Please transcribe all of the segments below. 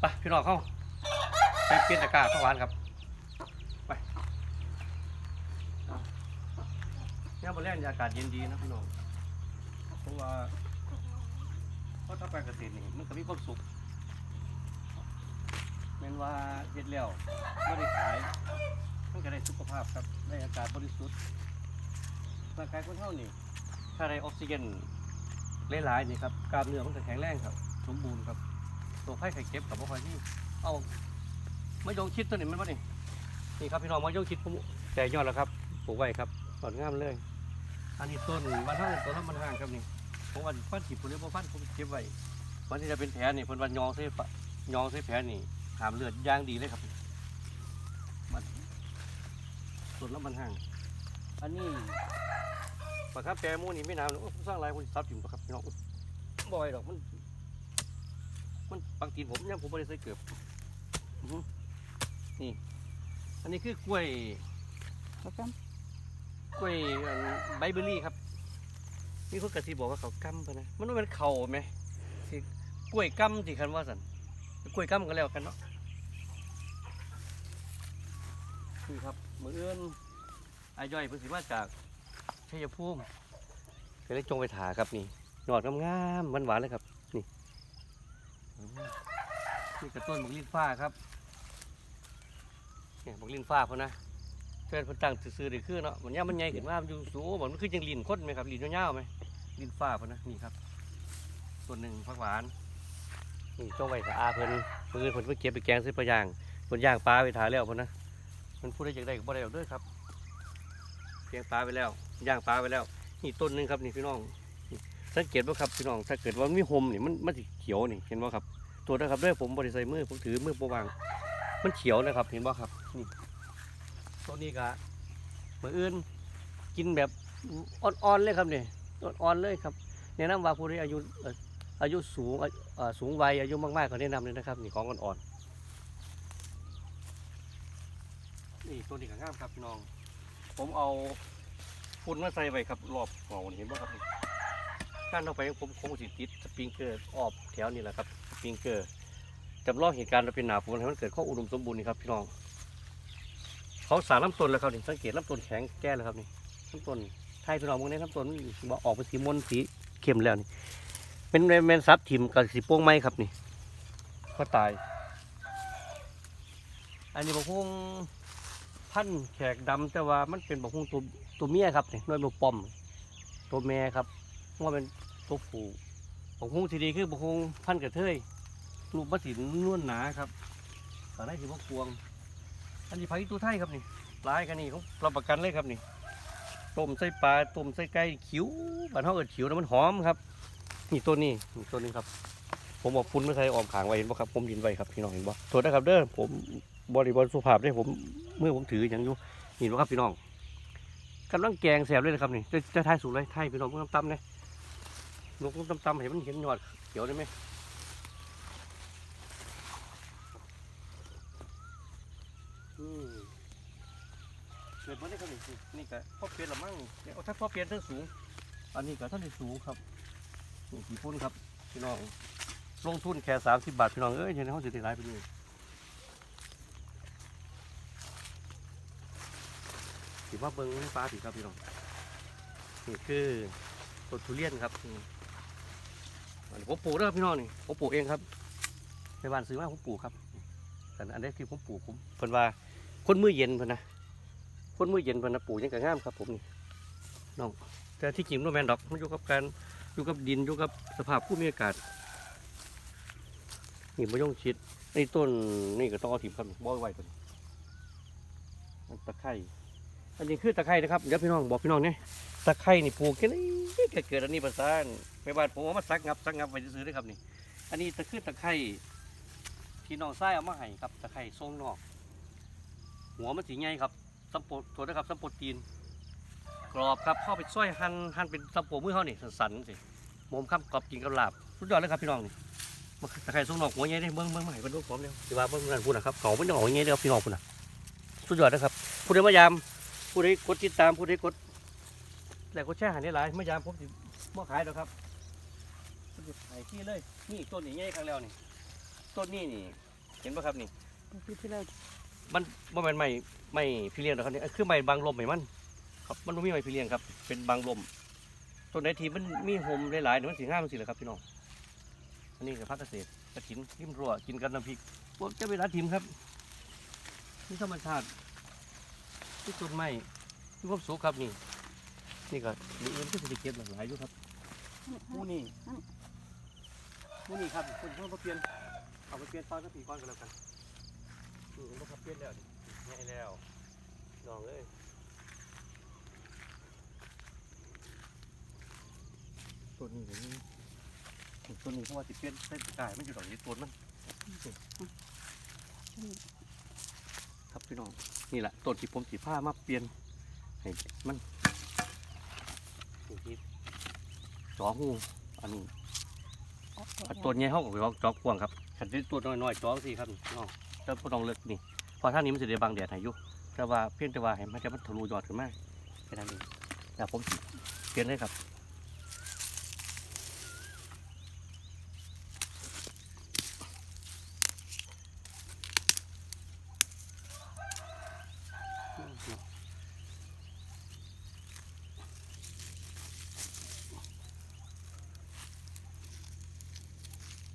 ไปพี่น้องเข้าไปเปลี่ยนอากาศข้าวหวานครับไปเนี่ยบนแรกอากาศเย็นดีนะพี่น้องเพราะว่าเพราะถ้าไปเกษตรนี่มันก็มีความสุขแม้นว่าเย็นแล้วไม่ได้ขายมันก็ได้สุขภาพครับได้อากาศบริสุทธิ์ร่างกายคนเท่านี่ถ้าได้ออกซิเจนหลายๆนี่ครับกล้ามเนื้อมันจะแข็งแรงครับ สมบูรณ์ครับ ตัวไข้ไข่เก็บกับพ่อคอยที่เอาไมะยงชิดตัวนี้มันวะนี่นี่ครับพี่น้องไมะยงชิดผมแต่ยอดแล้วครับปลูกไว้ครับสอนงามเลยอันนี้ต้นบ้านห้างต้นน้ำมันห้างครับนี่ผมว่าฟันถีบผมเรียกว่าฟันผมเก็บไว้วันที่จะเป็นแผลนี่เพิ่นวันยองใส่ปะยองใส่แผลนี่หามเลือดย่างดีเลยครับมันต้นน้ำมันห้าง อันนี้ปาครับแปรมูนี่ไม่นานโอ้ผมสร้างลายคนซับจิ้มตัวครับพี่น้องบ่อยดอกมัน มันบางทีผมยังผมไม่ได้ใส่เกือบอื้อหือนี่อันนี้คือกล้วยแล้วก็กล้วยอันไบเบอรี่ครับมีคนกระซิบบอกว่าเขากำปะนะมันว่าเป็นเขาไหมที่กล้วยกำที่คันว่าสันกล้วยกำก็แล้วกันเนาะนี่ครับมือเอื้อนอาย่อยเพิ่นสิมาจากชัยภูมิก็เลยจงไปถาครับนี่หนอดงามๆหวานๆเลยครับ นี่กระต้นบักลิ้นฟ้าครับเนี่ยบักลิ้นฟ้าเพนนะเพื่อนพิ่นตั้งซื่อๆได้คือเนาะมันยามมันใหญ่ขึ้นมามันอยู่สูงเหมือนมันคือจังลิ้นคนไหมครับลิ้นยาวๆไหมลิ้นฟ้าเพิ่นนะนี่ครับส่วนหนึ่งผักหวานนี่จ้องไว้กับอาเพิ่นเพิ่นเพิ่นไปเก็บไปแกงใส่ปลาย่างเพิ่นย่างปลาไปถ่ายแล้วเพิ่นนะมันพูดได้จังไดก็บ่ได้เอาด้อครับแกงปลาไปแล้วย่างปลาไปแล้วนี่ต้นหนึงครับนี่พี่น้อง สังเกตว่าครับพี่น้องถ้าเกิดว่ามันมีหมนี่มันมันเขียวนี่เห็นบ่ครับ ตัวนะครับด้อผมบ่ได้ใส่มือผมถือมือบ่วาง มันเขียวนะครับเห็นบ่ครับนี่ตัวนี้ก็มืออื่นกินแบบอ่อนๆเลยครับเนี่ยอ่อนๆเลยครับแนะนำว่าผู้ที่อายุอายุสูงสูงวัยอายุมากๆก็แนะนำเลยนะครับนี่ของอ่อนๆนี่ตัวนี้ก็งามครับพี่น้อง ผมเอาฝุ่นมาใส่ไว้ครับรอบเงาเห็นไหมครับ นี่การเอาไปผมคงสิติดสปริงเกอร์ออบแถวนี่แหละครับสปริงเกอร์จำลองเหตุการณ์เราเป็นหนาฝนให้มันเกิดข้ออุดมสมบูรณ์นี่ครับพี่น้องเขาสารลำต้นแล้วครับนี่สังเกตลำต้นแข็งแก่แล้วครับนี่ลำต้นไทยพี่น้องมองในลำต้นมันบอออกเป็นสีมนสีเข้มแล้วนี่เป็นแมนซับทิมกับสีโป้งไม้ครับนี่ก็ตาย อันนี้บอกฮุงพันแขกดำแต่ว่ามันเป็นบอกฮุงตัวตัวเมียครับนี่น้อยบกปอม ตัวแม่ครับ ว่าเป็นตัวผูบอกฮุงที่ดีคือบอกฮุงพันกระเทยลูกมัสีนนวลหนาครับตอนแรกถือว่ากวง อันนี้ผักอีตูไทยครับนี่ลายกันนี่เขารับประกันเลยครับนี่ต้มใส่ปลาต้มใส่ไก่ขิวบ้านเขาเอิดขิวแล้วมันหอมครับนี่ตัวนี้นี่ตัวนึงครับ ผมบอกฟุ้นไม่ใส่ออมขางไว้เห็นป่ะครับผมดินไว้ครับพี่น้องเห็นป่ะโทษนะครับเด้อผมบริบทสุภาพได้ผมเมื่อผมถืออย่างอยู่เห็นป่ะครับพี่น้องกำลังแกงแสบเลยนะครับนี่จะจะทายสูตรเลยไทยพี่น้องเพิ่งตำๆเลย ลงตำๆเห็นมันเห็นยอดเขียวได้ไหมอืมเกิดมาได้ขนาดนี้นี่ก็พ่อเปลี่ยนละมั่งเอาถ้าพ่อเปลี่ยนท่าสูง อันนี้ก็ท่านสูงครับนี่กี่พุ่นครับพี่น้อง ลงทุนแค่สามสิบบาทพี่น้องเอ้ยเดี๋ยวนี้เขาจะได้รายไปเลยถือว่าเบิ้งปลาถือครับพี่น้องนี่คือต้นทุเรียนครับ ผมปลูกด้วยครับพี่น้องนี่ผมปลูกเองครับในบ้านซื้อมาผมปลูกครับแต่อันนี้ที่ผมปลูกผมเพิ่นว่าคนมือเย็นเพิ่นนะคนมือเย็นเพิ่นนะปลูกยังกะงามครับผมนี่น้องแต่ที่จริงมันแมนดอกมันอยู่กับการอยู่กับดินอยู่กับสภาพภูมิอากาศนี่มะยงชิดนี่ต้นนี่ก็ต้องเอาถิ่มครับบ่ไว้ตัวนี้มันตะไคร้ อันนี้คือตะไคร้นะครับ เดี๋ยวพี่น้องบอกพี่น้องเนี่ยตะไคร้นี่ปลูกแค่นี้ก็เกิดอันนี้ประสานไปบ้านผมเอามาซักงับซักงับไว้ซื้อๆด้วยครับนี่ อันนี้ตะคือตะไคร้พี่น้องไส้เอามาให้ครับตะไคร่ทรงนอก หัวมันสีใหญ่ครับซัมโปโทษนะครับซัมปรตีน กรอบครับเข้าไปซ้อยหั่นหั่นเป็นซัมโปมือเขานี่สันๆสิหมมข้ามกรอบกินกับลาบสุดยอดเลยครับพี่น้องนี่มันตะไคร่ทรงนอกหัวใหญ่เลยเบิ้งเบิ้งมาให้เพิ่นดูพร้อมแล้วที่ว่าเบิ้งนั่นพูดนะครับเขาเป็นหัวใหญ่เลยครับพี่น้องพูดนะสุดยอดนะครับผู้ใดมายาม ผู้ใดกดติดตามผู้ใดกดแต่กดแชร์หันได้หลายมายามผมสิบ่ขายดอกครับสุดยอดขายที่เลย นี่ต้นนี้ใหญ่ครั้งแล้วนี่ต้นนี้นี่ เห็นปะครับนี่ปีที่แล้วมันบ่แม่นไม้ไม้พี่เลี้ยงนะครับนี่คือไม้บางลมให้มัน ครับมันบ่มีไม้พี่เลี้ยงครับ เป็นบางลมต้นไหนที่มันมีโฮมหลายๆเดี๋ยวมันสิงามมันสิแหละครับพี่น้องอันนี้ก็พักเกษตรกระถินทิมรั่วกินกันน้ำพริกพวกจะเป็นร้านทิมครับนี่ธรรมชาติ ที่ต้นไม้ที่ความสุขครับนี่นี่ก็มีเอื้อนที่สิเก็บหลากหลายอยู่ครับหมูนี่หมูนี่ครับคุณเพิ่มมาเปลี่ยนเอาไปเปลี่ยนตอนสักปีก่อนก็แล้วกันนี่มันก็เปลี่ยนแล้วนี่ง่ายแล้วลองเลยตัวนี้ตัวนี้ตัวนี้เพราะว่าติเปลี่ยนเส้นกายไม่อยู่ดอกนี้ตัวมัน ครับพี่น้องนี่แหละต้นที่ผมสีผ้ามาเปลี่ยนให้มันนี่ที่จอหูอันนี้อันต้นใหญ่เขาก็จอกจอกกว้างครับขันที่ตัวน้อยๆจอกสิครับพี่น้องแต่พอต้องเลิกนี่เพอท่างนี้มันจะได้บางแดดให้อยู่แต่ว่าเพียงแต่ว่าให้มันจะมันทะลุยอดขึ้นมาแค่นั้นเองแต่ผมสิเปลี่ยนเลยครับ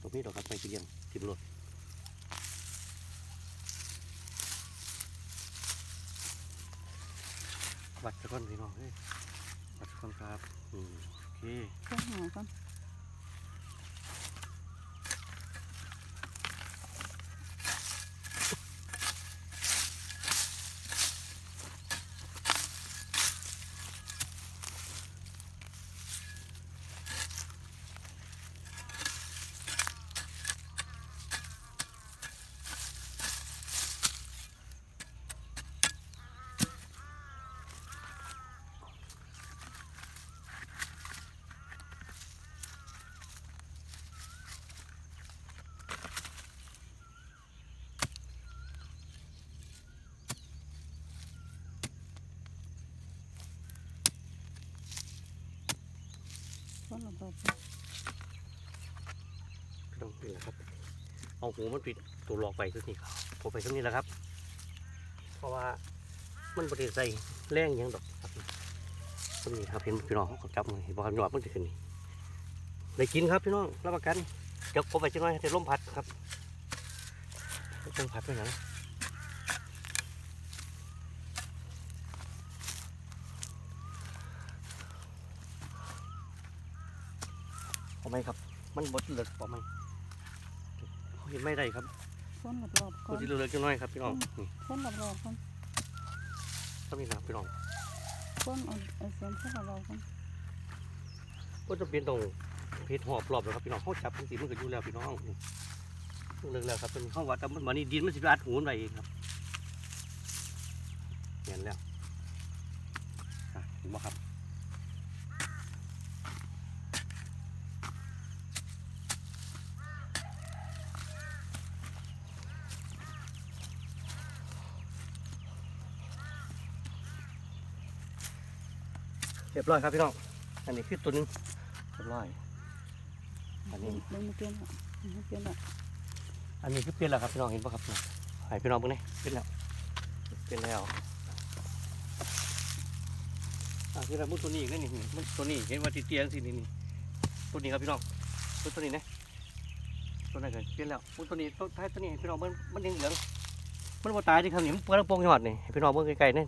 ตรงนี้เรากครับไปเรียนทิมรถวัดสะก้อนพี่น้องเฮ้ยวัดสะก้อนครับอืมโอเคข้างหาก่อน ต้นระเบิดต้องนี่แหละครับ เอาหูมันปิดตัวหลอกไปสักทีครับผมไปสักนี้แหละครับ เพราะว่ามันบริใส่แรงยังดอกครับต้นนี้ครับเห็นพี่น้องเขาก็จับมือเห็นบอกครับหยอดมันจะขึ้นนี่ได้กินครับพี่น้องรับประกันเดี๋ยวผมไปจังหน่อยจะล้มพัดครับลมพัดไปไหน เอาไหมครับ มันบดเหลือกเอาไหมเขาเห็นไม่ได้ครับต้นระเบิดก่กูอนจะเหลือกจังหน่อยครับพี่น้องนี่ต้นระเบิดก่อนต้องมีนะพี่น้องต้นเอาเอาเสียมต้นระเบิดก่อนก็จะเป็นตรงเพชรหอบรอบเลยครับพี่น้องเขาจับทั้งสีมันก็อยู่แล้วพี่น้องนี่เลิกแล้วครับเป็นห้องวัดแต่มันมันนี่ดินมันสิอัดหูมันไปเองครับเห็นแล้วอะเห็นบ่ครับ เรียบร้อยครับพี่น้อง อันนี้คือตัวหนึงเรียบร้อย อันนี้เดินมาเปลี่ยนละมาเปลี่ยนละอันนี้คือเปลี่ยนแล้วครับพี่น้องเห็นป่ะครับให้พี่น้องเบิ่งนี่เปลี่ยนแล้ว เปลี่ยนแล้วอ่าที่เรามุดตัวนี้อีกนั่นนี่มุดตัวนี้เห็นว่าติเตียงสินี่นี่ตัวนี้ครับพี่น้องมุดตัวนี้นะตัวนั้นก็เปลี่ยนแล้วมุดตัวนี้ตัวท้ายตัวนี้ให้พี่น้องมันมันยังเหลืองมันบ่ตายที่ครับนี่มันเปิดโปร่งยอดนี่ให้พี่น้องเบิ่งไกลๆนี่